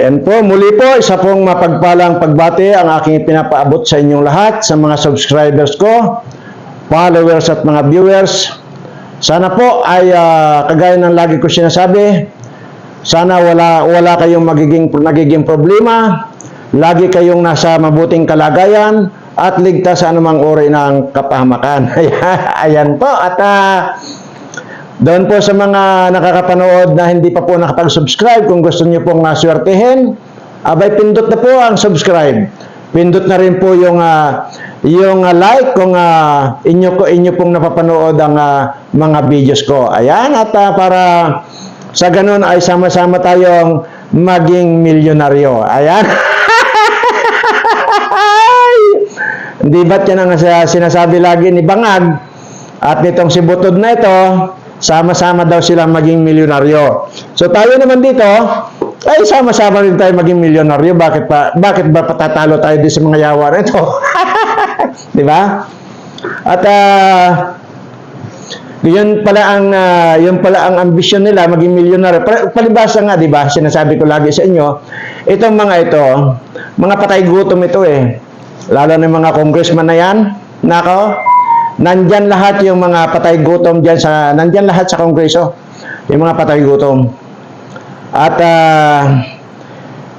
Ayan po, muli po, isa pong mapagpalang pagbati ang aking pinapaabot sa inyong lahat, sa mga subscribers ko, followers at mga viewers. Sana po ay ah, kagaya ng lagi ko sinasabi, sana wala wala kayong magiging nagiging problema, lagi kayong nasa mabuting kalagayan at ligtas sa anumang uri ng kapahamakan. Ayan po at ah, doon po sa mga nakakapanood na hindi pa po nakapag-subscribe, kung gusto niyo pong maswertehin, abay pindot na po ang subscribe. Pindot na rin po yung ah, yung ah, like kung ah, inyo ko inyo pong napapanood ang ah, mga videos ko. Ayan at ah, para sa ganun ay sama-sama tayong maging milyonaryo. Ayan. Hindi ba't yan ang sa- sinasabi lagi ni Bangag at nitong si Butod na ito, sama-sama daw silang maging milyonaryo. So tayo naman dito, ay sama-sama rin tayo maging milyonaryo. Bakit pa bakit ba patatalo tayo din sa mga yawa nito? Di ba? At ah yun pala ang ah, yun pala ang ambisyon nila maging milyonaryo. Pa- Palibasa nga, 'di ba? Sinasabi ko lagi sa inyo, itong mga ito, mga patay gutom ito eh. Lalo yung mga congressman na 'yan. Nako, nandyan lahat yung mga patay gutom diyan sa nandyan lahat sa kongreso. Yung mga patay gutom. At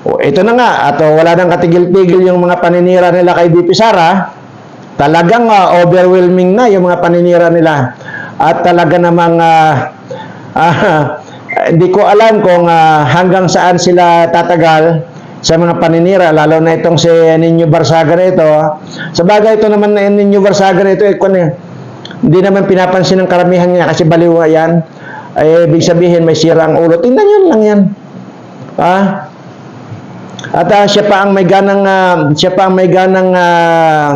oh, ito na nga, at oh, wala nang katigil-tigil yung mga paninira nila kay BP Sara. Talagang ah, overwhelming na yung mga paninira nila. At talaga namang ah, ah, hindi ko alam kung ah, hanggang saan sila tatagal sa mga paninira, lalo na itong si Ninyo Barsaga na ito. Sa bagay ito naman na Ninyo Barsaga na ito, eh, kung, eh, hindi naman pinapansin ng karamihan niya kasi baliw yan. Ay, ibig sabihin may sira ang ulo. Tingnan yun lang yan. Ha? At ah, siya pa ang may ganang ah, siya pa ang may ganang ah,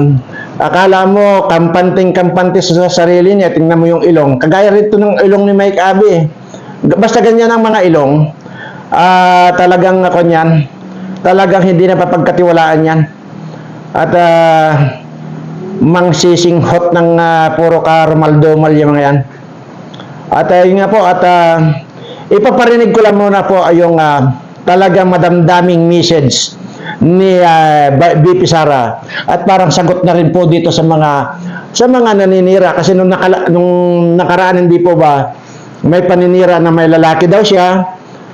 akala mo kampanting kampante sa sarili niya. Tingnan mo yung ilong. Kagaya rito ng ilong ni Mike Abe. Basta ganyan ang mga ilong. Ah, talagang ako niyan. Talagang hindi na papagkatiwalaan yan. At ah, mangsisinghot ng ah, puro karumaldomal yung mga yan. At uh, yun nga po, at uh, ipaparinig ko lang muna po yung uh, talagang madamdaming message ni uh, BP Sara. At parang sagot na rin po dito sa mga sa mga naninira kasi nung, nakala, nung nakaraan hindi po ba may paninira na may lalaki daw siya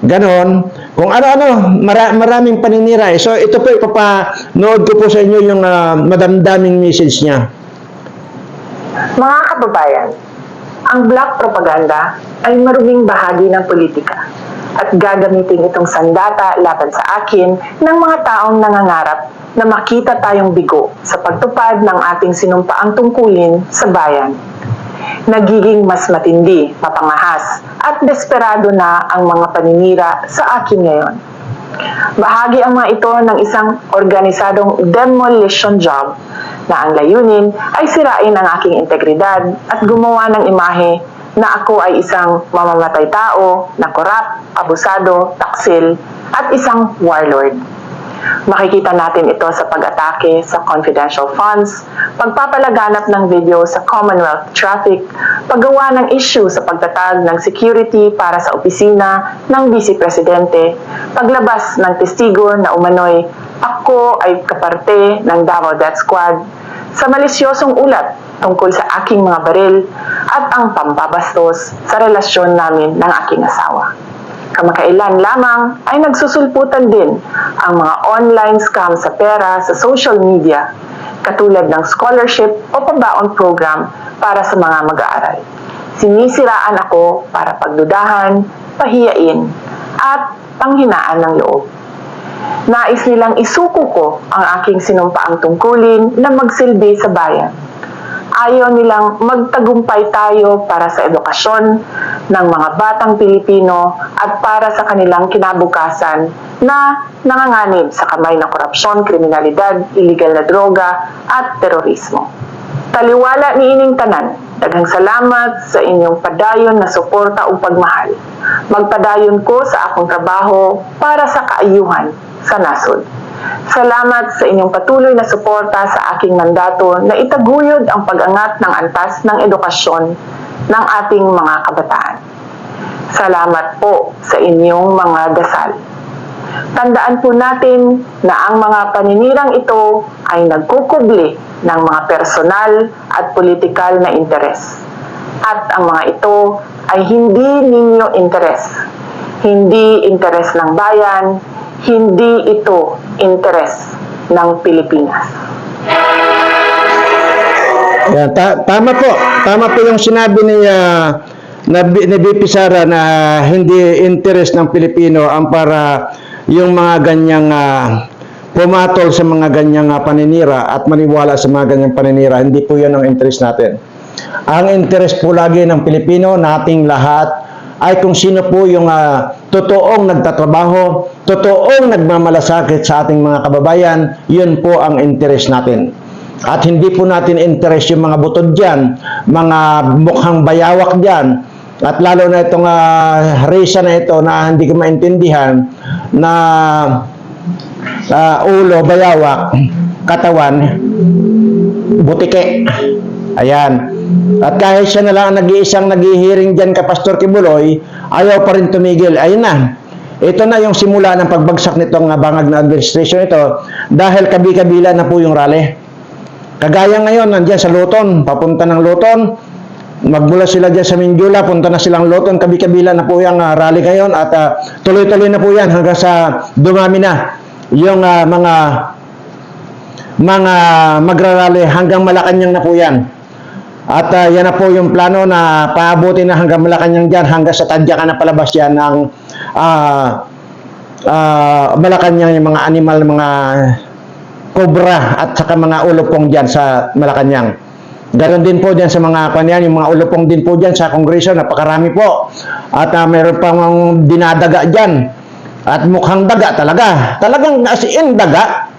ganon kung ano-ano mara, maraming paninira eh. so ito po ipapanood ko po sa inyo yung uh, madamdaming message niya Mga kababayan, ang black propaganda ay maruming bahagi ng politika at gagamitin itong sandata laban sa akin ng mga taong nangangarap na makita tayong bigo sa pagtupad ng ating sinumpaang tungkulin sa bayan. Nagiging mas matindi, mapangahas at desperado na ang mga paninira sa akin ngayon. Bahagi ang mga ito ng isang organisadong demolition job na ang layunin ay sirain ang aking integridad at gumawa ng imahe na ako ay isang mamamatay tao, na korap, abusado, taksil, at isang warlord. Makikita natin ito sa pag-atake sa confidential funds, pagpapalaganap ng video sa Commonwealth traffic, paggawa ng issue sa pagtatag ng security para sa opisina ng Vice Presidente, paglabas ng testigo na umano'y ako ay kaparte ng Davao Death Squad, sa malisyosong ulat tungkol sa aking mga baril at ang pambabastos sa relasyon namin ng aking asawa. Kamakailan lamang ay nagsusulputan din ang mga online scam sa pera sa social media katulad ng scholarship o pabaon program para sa mga mag-aaral. Sinisiraan ako para pagdudahan, pahiyain, at panghinaan ng loob. Nais nilang isuko ko ang aking sinumpaang tungkulin na magsilbi sa bayan. Ayaw nilang magtagumpay tayo para sa edukasyon ng mga batang Pilipino at para sa kanilang kinabukasan na nanganganib sa kamay ng korupsyon, kriminalidad, illegal na droga at terorismo. Taliwala ni Ining Tanan, daghang salamat sa inyong padayon na suporta o pagmahal. Magpadayon ko sa akong trabaho para sa kaayuhan sa nasod. Salamat sa inyong patuloy na suporta sa aking mandato na itaguyod ang pag-angat ng antas ng edukasyon ng ating mga kabataan. Salamat po sa inyong mga dasal. Tandaan po natin na ang mga paninirang ito ay nagkukubli ng mga personal at politikal na interes. At ang mga ito ay hindi ninyo interes. Hindi interes ng bayan, hindi ito interes ng Pilipinas. Yan, ta- tama po. Tama po yung sinabi ni, na, ni BP Sara na hindi interest ng Pilipino ang para yung mga ganyang ah, pumatol sa mga ganyang ah, paninira at maniwala sa mga ganyang paninira. Hindi po yan ang interest natin. Ang interest po lagi ng Pilipino, nating lahat, ay kung sino po yung ah, totoong nagtatrabaho, totoong nagmamalasakit sa ating mga kababayan, yun po ang interest natin. At hindi po natin interest yung mga butod dyan, mga mukhang bayawak dyan, at lalo na itong uh, resa na ito na hindi ko maintindihan na ah, ulo, bayawak, katawan, butike. Ayan. At kahit siya na lang ang nag-iisang naghihiring dyan ka Pastor Kibuloy, ayaw pa rin tumigil. Ayun na. Ito na yung simula ng pagbagsak nitong bangag na administration ito dahil kabi-kabila na po yung rally. Kagaya ngayon, nandiyan sa Luton, papunta ng Luton, magmula sila dyan sa Mindula, punta na silang Luton, kabi-kabila na po yung ah, rally ngayon at ah, tuloy-tuloy na po yan hanggang sa dumami na yung ah, mga mga magrarally hanggang Malacanang na po yan. At ah, yan na po yung plano na paabutin na hanggang Malacanang dyan, hanggang sa Tadyakan na palabas yan ng ah ah, Malacanang yung mga animal, mga kobra at saka mga ulupong dyan sa Malacanang. Ganon din po dyan sa mga kanyan, yung mga ulupong din po dyan sa Kongreso, napakarami po. At ah, meron pang dinadaga dyan. At mukhang daga talaga. Talagang as in daga.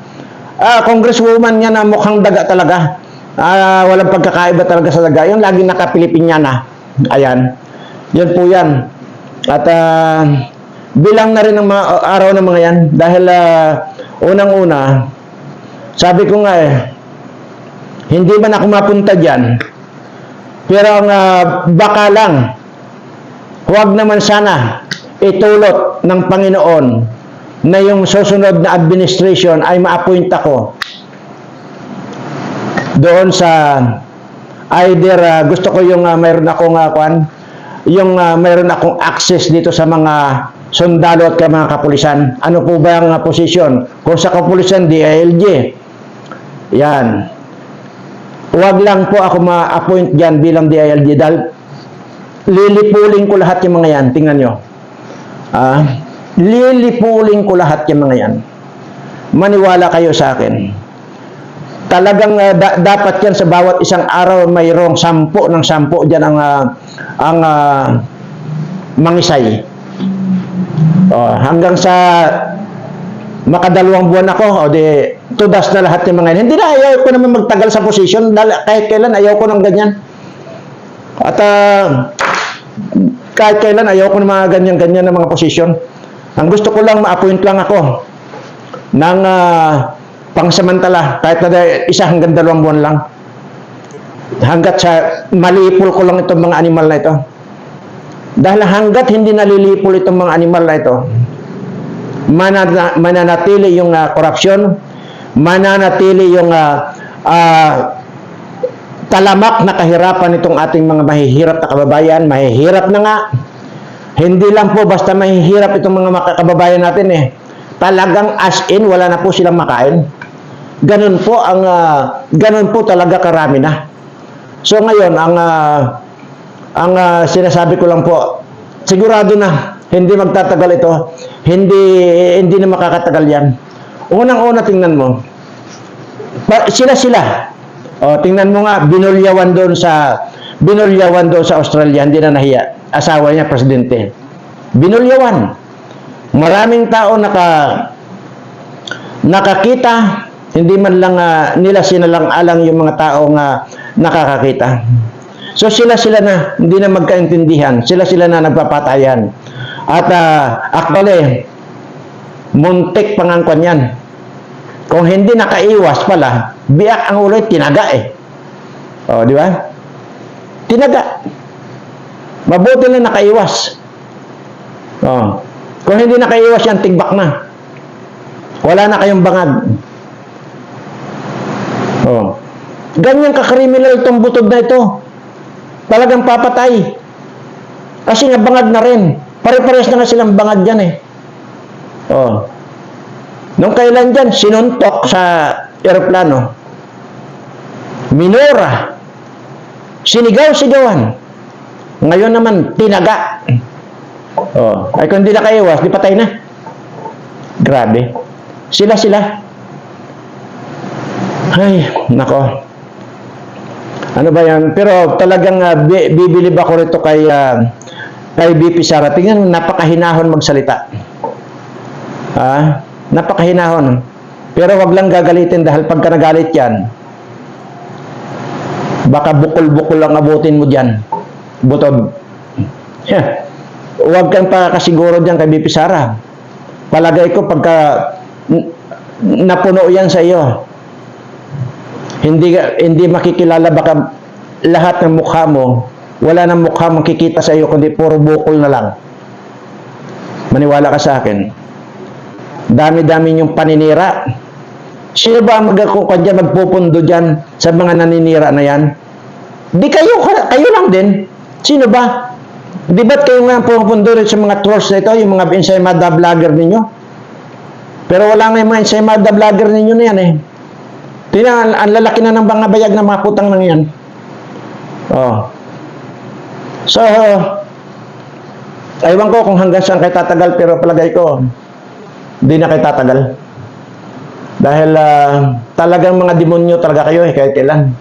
Ah, congresswoman niya na mukhang daga talaga. Ah, walang pagkakaiba talaga sa daga. Yung lagi naka-Pilipinyana. Ayan. Yan po yan. At ah, bilang na rin ng mga araw ng mga yan dahil ah, unang-una sabi ko nga eh hindi man ako mapunta diyan pero ang ah, baka lang huwag naman sana itulot ng Panginoon na yung susunod na administration ay ma-appoint ako doon sa either ah, gusto ko yung ah, mayroon akong uh, kwan yung ah, mayroon akong access dito sa mga sundalo at mga kapulisan. Ano po ba ang ah, posisyon? Kung sa kapulisan, DILG. Yan. Huwag lang po ako ma-appoint dyan bilang DILG dahil lilipulin ko lahat yung mga yan. Tingnan nyo. Ah, lilipulin ko lahat yung mga yan. Maniwala kayo sa akin talagang uh, da- dapat yan sa bawat isang araw mayroong sampu ng sampu dyan ang uh, ang uh, mangisay. Oh, hanggang sa makadalawang buwan ako, o di tudas na lahat ng mga yan. Hindi na ayaw ko naman magtagal sa position kahit kailan ayaw ko ng ganyan. At uh, kahit kailan ayaw ko ng mga ganyan-ganyan na mga posisyon. Ang gusto ko lang ma-appoint lang ako ng uh, pangsamantala, kahit na isa hanggang dalawang buwan lang. Hanggat sa malipol ko lang itong mga animal na ito. Dahil hanggat hindi nalilipol itong mga animal na ito, manana, mananatili yung uh, korupsyon, mananatili yung uh, uh, talamak na kahirapan itong ating mga mahihirap na kababayan, mahihirap na nga. Hindi lang po basta mahihirap itong mga makakababayan natin eh. Talagang as in, wala na po silang makain. Ganun po ang uh, ganun po talaga karami na. So ngayon ang uh, ang uh, sinasabi ko lang po sigurado na hindi magtatagal ito. Hindi hindi na makakatagal 'yan. Unang-una tingnan mo. Sila sila. O tingnan mo nga binulyawan doon sa binulyawan doon sa Australia, hindi na nahiya. Asawa niya presidente. Binulyawan. Maraming tao naka nakakita hindi man lang uh, nila sinalang alang yung mga tao nga nakakakita. So sila sila na hindi na magkaintindihan, sila sila na nagpapatayan. At uh, actually muntik pangangkon yan. Kung hindi nakaiwas pala, biyak ang ulo tinaga eh. O, di ba? Tinaga. Mabuti na nakaiwas. Oh. Kung hindi nakaiwas yan, tigbak na. Wala na kayong bangag. Oh. Ganyan ka-criminal itong butod na ito. Talagang papatay. Kasi nga bangag na rin. Pare-pares na nga silang bangag dyan eh. Oh. Nung kailan dyan, sinuntok sa eroplano. Minura. Sinigaw-sigawan. Ngayon naman, tinaga. Oh. Ay kung di na kaiwas, di patay na. Grabe. Sila sila. Ay, nako. Ano ba yan? Pero talagang uh, bi- bibilib ako rito kay, ah, kay BP Sara. Tingnan, napakahinahon magsalita. Ah, napakahinahon. Pero wag lang gagalitin dahil pagka nagalit yan, baka bukol-bukol lang abutin mo dyan. Butod. Yeah. Huwag kang pakakasiguro dyan kay BP Sara. Palagay ko pagka napuno yan sa iyo, hindi hindi makikilala baka lahat ng mukha mo, wala nang mukha makikita sa iyo kundi puro bukol na lang. Maniwala ka sa akin. Dami-dami yung paninira. Sino ba ang mag dyan, magpupundo dyan sa mga naninira na yan? Di kayo, kayo lang din. Sino ba? Di ba't kayo nga pupundo rin sa mga trolls na ito, yung mga ensaymada vlogger ninyo? Pero wala nga yung mga ensaymada vlogger ninyo na yan eh. Tingnan, ang lalaki na ng mga bayag ng mga putang nang yan. Oh. So, aywan ko kung hanggang saan kayo tatagal, pero palagay ko, hindi na kayo tatagal. Dahil ah, talagang mga demonyo talaga kayo eh, kahit kailan.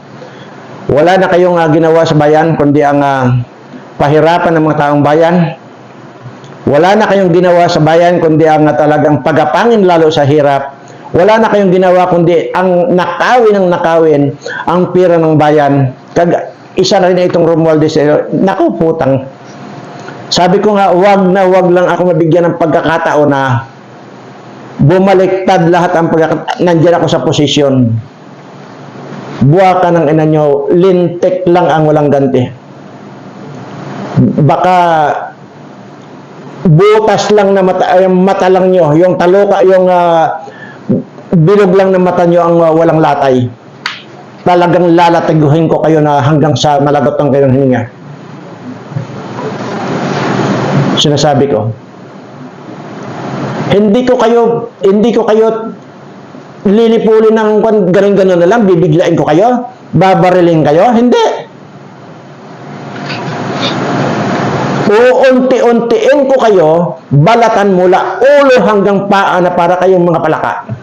Wala na kayong ah, ginawa sa bayan, kundi ang ah, pahirapan ng mga taong bayan. Wala na kayong ginawa sa bayan, kundi ang ah, talagang pagapangin lalo sa hirap. Wala na kayong ginawa kundi ang nakawin ng nakawin ang pira ng bayan. Kag isa na rin itong Romualdez. Naku, putang. Sabi ko nga, wag na wag lang ako mabigyan ng pagkakataon na bumaliktad lahat ang pagkakataon. Nandiyan ako sa posisyon. Buwa ka ng ina nyo, lintik lang ang walang ganti. Baka butas lang na mata, ay, mata lang nyo, yung taloka, yung ah, bilog lang ng mata nyo ang ah, walang latay. Talagang lalatiguhin ko kayo na hanggang sa malagot ang kayong hininga. Sinasabi ko. Hindi ko kayo, hindi ko kayo lilipulin ng ganun-ganun na lang, bibiglain ko kayo, babariling kayo, hindi. Uunti-untiin ko kayo, balatan mula ulo hanggang paa na para kayong mga palaka.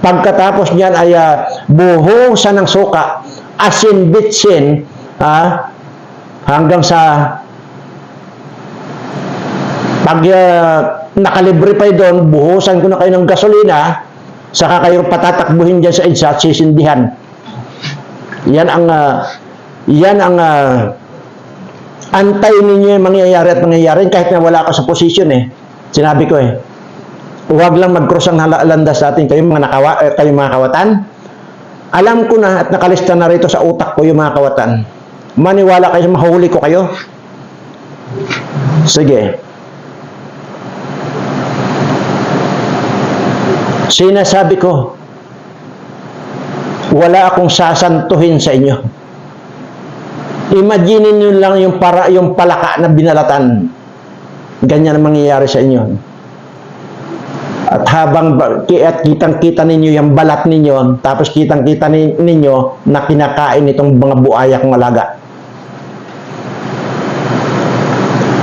Pagkatapos niyan ay uh, buhusan ng suka, asin bitsin, ah, hanggang sa pag uh, nakalibre pa doon, buhusan ko na kayo ng gasolina, saka kayo patatakbuhin dyan sa EDSA at sisindihan. Yan ang, ah, yan ang ah, antay ninyo yung mangyayari at mangyayari kahit na wala ka sa posisyon eh. Sinabi ko eh, huwag lang mag-cross ang landas sa atin kayo mga, nakawa, eh, kayo mga kawatan. Alam ko na at nakalista na rito sa utak ko yung mga kawatan. Maniwala kayo, mahuli ko kayo. Sige. Sinasabi ko, wala akong sasantuhin sa inyo. Imagine nyo lang yung para yung palaka na binalatan. Ganyan ang mangyayari sa inyo. At habang at kitang-kita ninyo yung balat ninyo, tapos kitang-kita ni- ninyo na kinakain itong mga buaya kong alaga.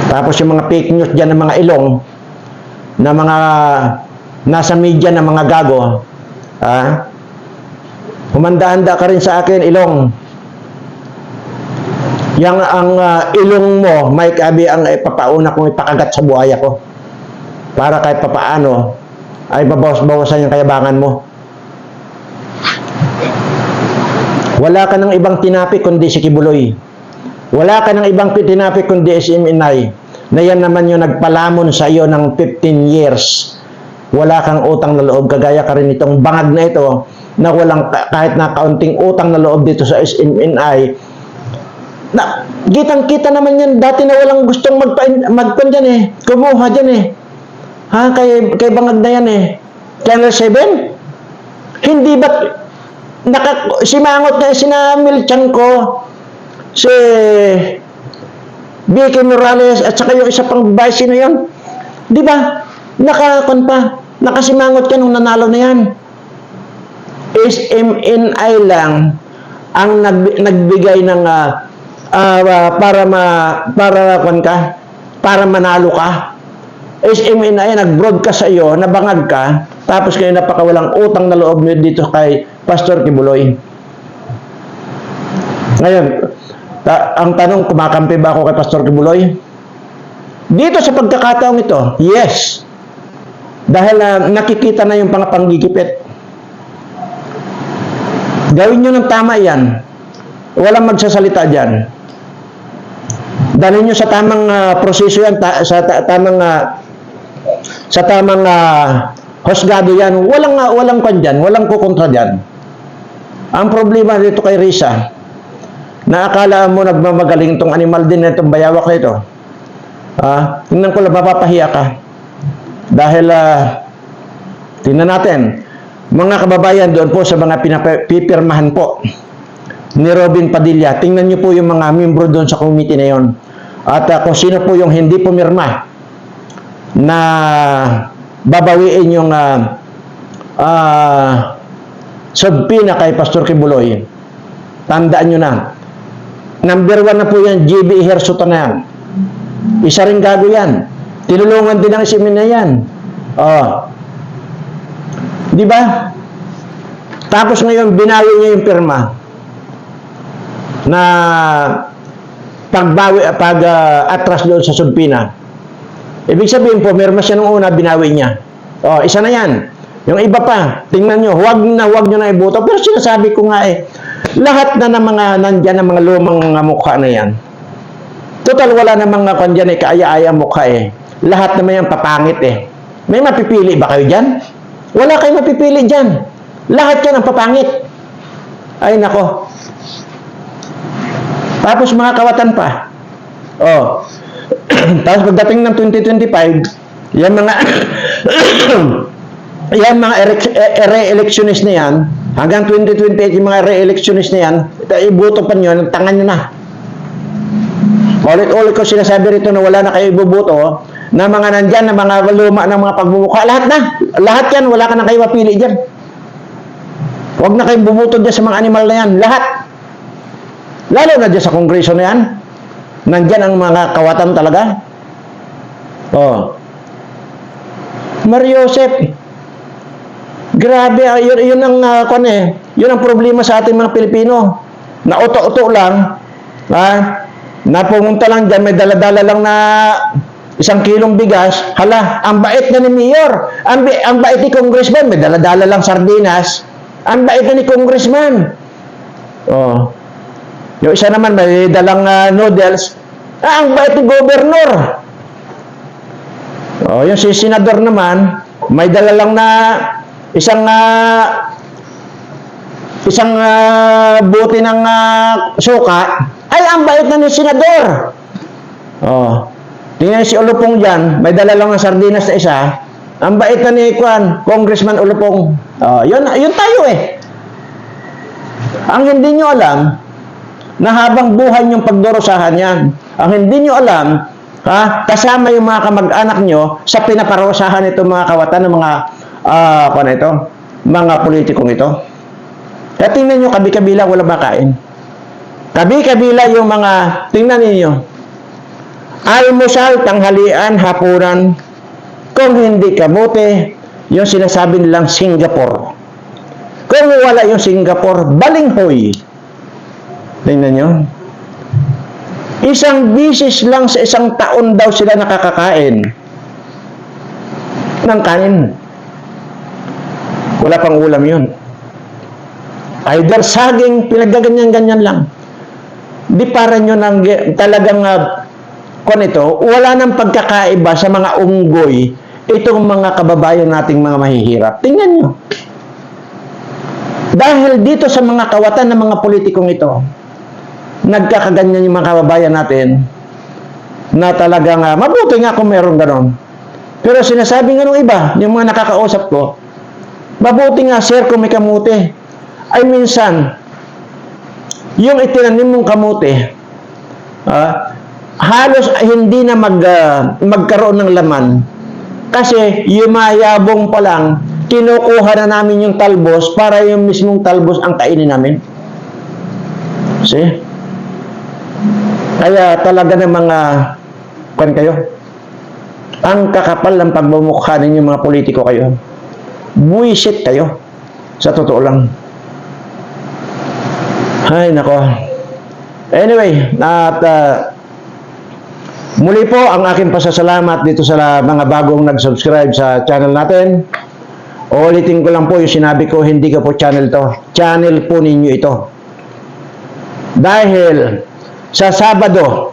Tapos yung mga fake news dyan ng mga ilong, na mga nasa media ng mga gago, ah, humanda-handa ka rin sa akin, ilong. Yang ang ah, ilong mo, Mike Abi, ang ipapauna kong ipakagat sa buhaya ko. Para kahit papaano, ay babawas-bawasan yung kayabangan mo. Wala ka ng ibang tinapik kundi si Kibuloy. Wala ka ng ibang tinapik kundi si Inay. Na yan naman yung nagpalamon sa iyo ng 15 years. Wala kang utang na loob. Kagaya ka rin itong bangag na ito na walang ka- kahit na kaunting utang na loob dito sa SMNI. Na, kitang-kita naman yan. Dati na walang gustong magpa, magpan dyan eh. Kumuha dyan eh. Ha? Kay, kay bangag na yan eh. Channel 7? Hindi ba naka, simangot na sinamil tiyan ko si Vicky Morales at saka yung isa pang vice na yun. Di ba? Nakakon pa. Nakasimangot ka nung nanalo na yan. SMNI lang ang nag, nagbigay ng ah, ah, para ma para kon ka para manalo ka. SMNI nag-broadcast sa iyo, nabangag ka, tapos kayo napakawalang utang na loob nyo dito kay Pastor Kibuloy. Ngayon, ta- ang tanong, kumakampi ba ako kay Pastor Kibuloy? Dito sa pagkakataong ito, yes. Dahil ah, nakikita na yung pangapanggigipit. Gawin nyo ng tama yan. Walang magsasalita dyan. Dalhin nyo sa tamang ah, proseso yan, ta- sa ta- tamang ah, sa tamang ah, husgado yan. Walang uh, walang kwan dyan, walang kukontra dyan. Ang problema dito kay Risa, na akala mo nagmamagaling tong animal din na itong bayawak na ito. Ah, tingnan ko lang mapapahiya ka. Dahil ah, tingnan natin, mga kababayan doon po sa mga pinapipirmahan po ni Robin Padilla. Tingnan niyo po yung mga membro doon sa committee na yon. At ah, kung sino po yung hindi pumirma na babawiin yung ah ah, subpina kay Pastor Kibuloy. Tandaan nyo na. Number one na po yan, GB Hersuta na yan. Isa rin gago yan. Tinulungan din ang simin na yan. Oh. Di ba? Tapos ngayon, binawi niya yung pirma na pagbawi, pag ah, atras doon sa Subpina. Ibig sabihin po, meron siya nung una, binawi niya. Oh, isa na yan. Yung iba pa, tingnan nyo, huwag na huwag nyo na iboto. Pero sinasabi ko nga eh, lahat na ng mga nandyan ng mga lumang mga mukha na yan. Total, wala namang mga kandyan eh, kaaya-aya mukha eh. Lahat naman yan papangit eh. May mapipili ba kayo dyan? Wala kayong mapipili dyan. Lahat yan ang papangit. Ay, nako. Tapos mga kawatan pa. Oh. Tapos pagdating ng 2025, yan mga yan mga erec- e- re-electionist na yan, hanggang 2028 yung mga re-electionist na yan, iboto pa nyo, tangan nyo na. Ulit-ulit ko sinasabi rito na wala na kayo iboboto, na mga nandyan, na mga luma ng mga pagmumukha, lahat na. Lahat yan, wala ka na kayo mapili dyan. Huwag na kayong bumoto dyan sa mga animal na yan. Lahat. Lalo na dyan sa kongreso na yan. Nandyan ang mga kawatan talaga. Oh. Mario Joseph. Grabe, ah, yun, yun ang uh, kwan eh. Yun ang problema sa ating mga Pilipino. Na uto-uto lang. Ha? Na pumunta lang dyan, may daladala lang na isang kilong bigas. Hala, ang bait na ni Mayor. Ang, ang bait ni Congressman, may daladala lang sardinas. Ang bait na ni Congressman. Oh. Yung isa naman may dalang ah, noodles. Ah, ang bait ni Governor. Oh, yung si senador naman, may dala lang na isang ah, isang ah, buti ng ah, suka. Ay, ang bait na ni senador. Oh. Tingnan si Ulupong dyan, may dala lang ng sardinas na isa. Ang bait na ni Kwan, Congressman Ulupong. Oh, yun, yun tayo eh. Ang hindi nyo alam, na habang buhay niyong pagdurusahan yan. Ang hindi nyo alam, ha, kasama yung mga kamag-anak nyo sa pinaparusahan itong mga kawatan ng mga, uh, ito, mga politikong ito. Kaya tingnan nyo, kabi-kabila, wala makain. Kabi-kabila yung mga, tingnan ninyo, almusal, tanghalian, hapunan, kung hindi kamote, yung sinasabi nilang Singapore. Kung wala yung Singapore, balinghoy. Tingnan nyo. Isang bisis lang sa isang taon daw sila nakakakain ng kanin. Wala pang ulam yun. Either saging, pinagaganyan-ganyan lang. Di para nyo nang talagang uh, kung ito, wala nang pagkakaiba sa mga unggoy itong mga kababayan nating mga mahihirap. Tingnan nyo. Dahil dito sa mga kawatan ng mga politikong ito, nagkakaganyan yung mga kababayan natin na talagang uh, mabuti nga kung meron ganon. Pero sinasabi nga nung iba, yung mga nakakausap ko, Mabuti nga, sir, kung may kamote. Ay minsan, yung itinanim mong kamote, ah, halos hindi na mag, ah, magkaroon ng laman. Kasi yumayabong pa lang, kinukuha na namin yung talbos para yung mismong talbos ang kainin namin. See? Kaya talaga ng mga kan kayo. Ang kakapal ng pagmumukha ninyo mga politiko kayo. Buisit kayo. Sa totoo lang. Ay, nako. Anyway, at ah, muli po ang aking pasasalamat dito sa mga bagong nag-subscribe sa channel natin. Ulitin ko lang po yung sinabi ko, hindi ko po channel to. Channel po ninyo ito. Dahil sa Sabado,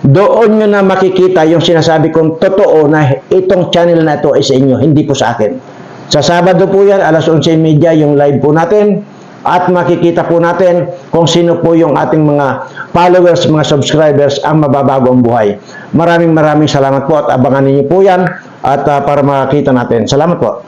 doon nyo na makikita yung sinasabi kong totoo na itong channel na ito ay sa inyo, hindi po sa akin. Sa Sabado po yan, alas 11.30 yung live po natin at makikita po natin kung sino po yung ating mga followers, mga subscribers ang mababago ang buhay. Maraming maraming salamat po at abangan ninyo po yan at ah, para makita natin. Salamat po.